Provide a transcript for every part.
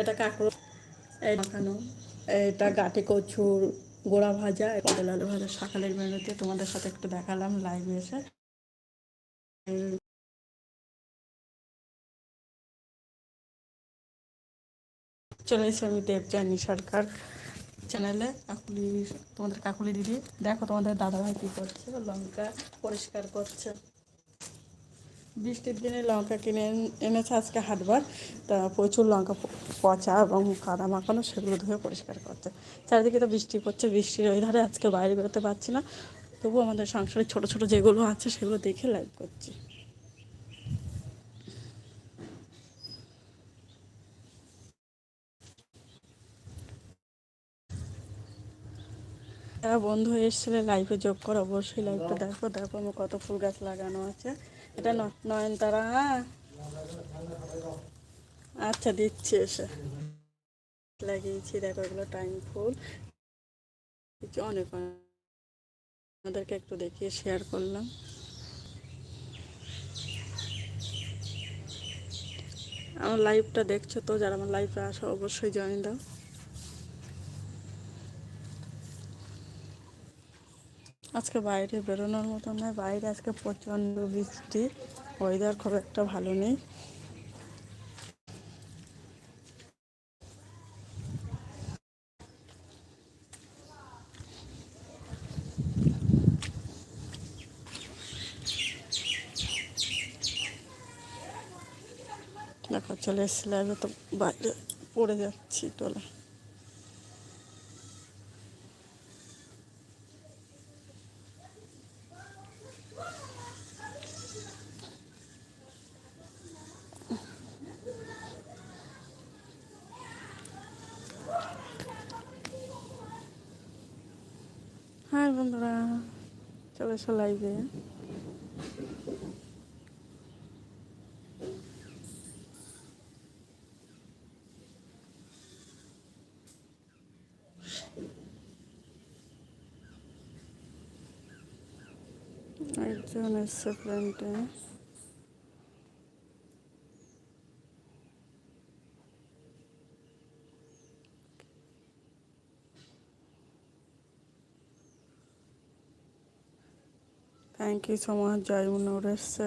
এটা কাঁকড়ো, এই মাখানো, এটা গাটি কচুর গোড়া ভাজা পটল আলু ভাজা সকালের মেনুতে তোমাদের সাথে একটু দেখালাম লাইভে এসে। চলে এসে আমি দেবজানি সরকার চ্যানেলে কাকুলি, তোমাদের কাকুলি দিদি। দেখো তোমাদের দাদাভাই কী করছে, লঙ্কা পরিষ্কার করছে। বৃষ্টির দিনে লঙ্কা কিনে এনেছে আজকে হাটবার। তা প্রচুর লঙ্কা পচা এবং কাদা মাখানো সেগুলো ধুয়ে পরিষ্কার করছে চারিদিকে তো বৃষ্টি পড়ছে, বৃষ্টির ওই ধারে আজকে বাইরে বেরোতে পারছি না। তবু আমাদের সংসারে ছোট ছোট যেগুলো আছে সেগুলো দেখে লাইভ করছি। বন্ধু এসেছিলে লাইভে যোগ করো, অবশ্যই লাইভটা দেখো। দেখো আমার কত ফুল গাছ লাগানো আছে। এটা নয়নতারা হ্যাঁ? আচ্ছা দিচ্ছি এসে। লাগিয়েছি, দেখো এগুলো টাইম ফুল অনেক অনেক। আমাদেরকে একটু দেখিয়ে শেয়ার করলাম। আমার লাইভটা দেখছ তো? যারা আমার লাইভে আসো, অবশ্যই জয়েন দাও। আজকে বাইরে বেরোনোর মতো নয়, বাইরে আজকে প্রচণ্ড বৃষ্টি ওয়েদার খুব একটা ভালো নেই। দেখো, চলে এবার তো বাইরে পড়ে যাচ্ছি তোলা হ্যাঁ বন্ধুরা চলে এসো লাইভে একজন এসছে ফ্রেন্ডে থ্যাংক ইউ সো মাচ জয়মুনুর এসছে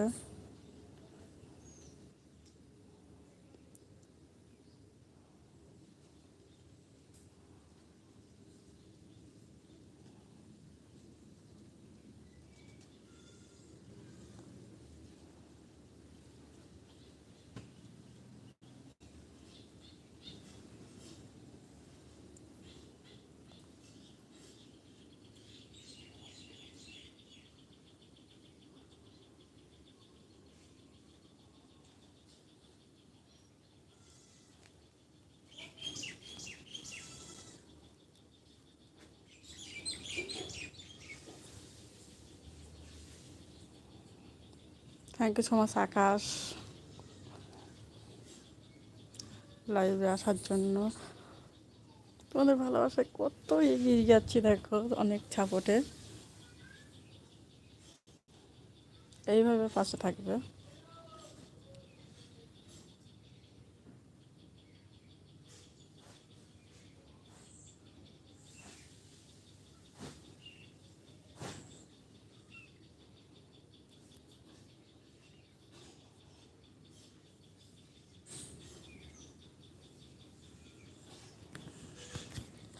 thank you so much Akash লাইভে আসার জন্য। তোমাদের ভালোবাসায় কত এগিয়ে যাচ্ছি, দেখো, অনেক ছাপটে এইভাবে পাশে থাকবে।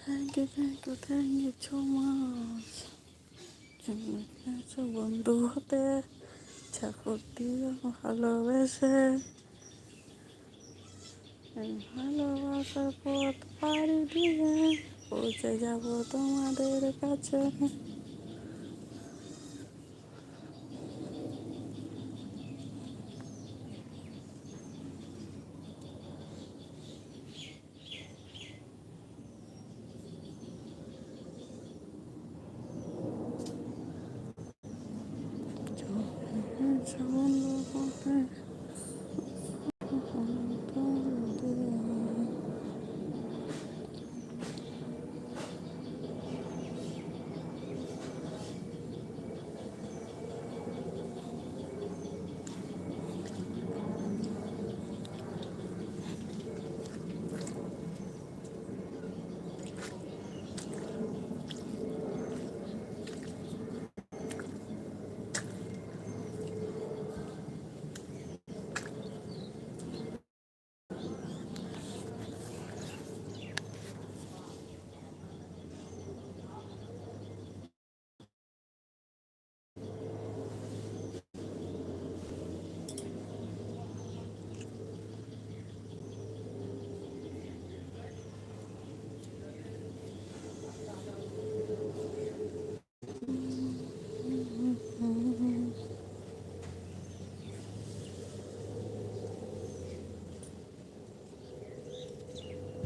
Thank you thank you thank you so much বন্ধু হতে ছাপট দিয়ে ভালোবেসে ভালোবাসার পথ পাড়ি দিয়ে পৌঁছে যাব তোমাদের কাছে